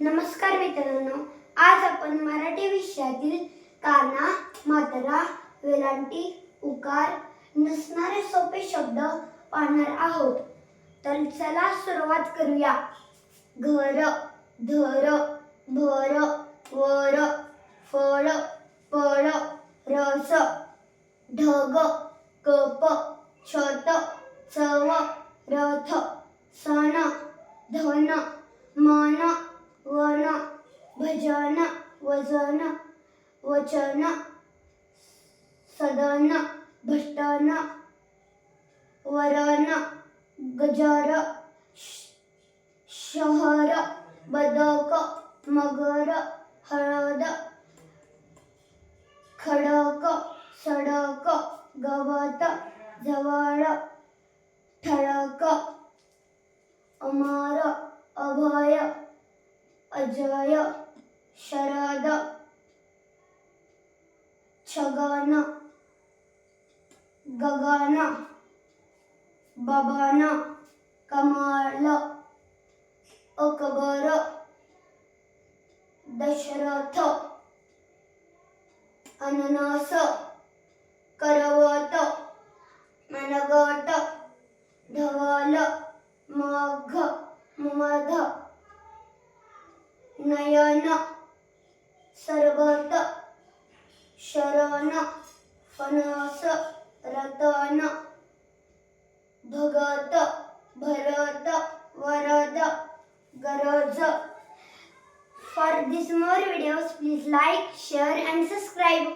नमस्कार मित्रांनो आज आपण मराठी विषयातील काना मात्रा वेलांटी उकार नसणारे सोपे शब्द पाहणार आहोत. तर चला सुरुवात करूया. घर धर भर वर फळ पळ रस ढग कप छत चव रथ सण भजन वजन वचन सदन भटन वरण गजर शहर बदक मगर हळद खडक सडक गवत जवळ ठळक अमर अभय अजय ಶರದ ಛಗನ ಗಗನ ಬಬನ ಕಮಲ ಅಕಬರ ದಶರಥ ಅನನಾಸ ಕರವತ ಮನಗಾಟ ಧವಲ ಮಾಘ ಮಧ ನಯನ सरबत शरण पनस रतन भगत भरत वरद गरज. For this more videos please like share and subscribe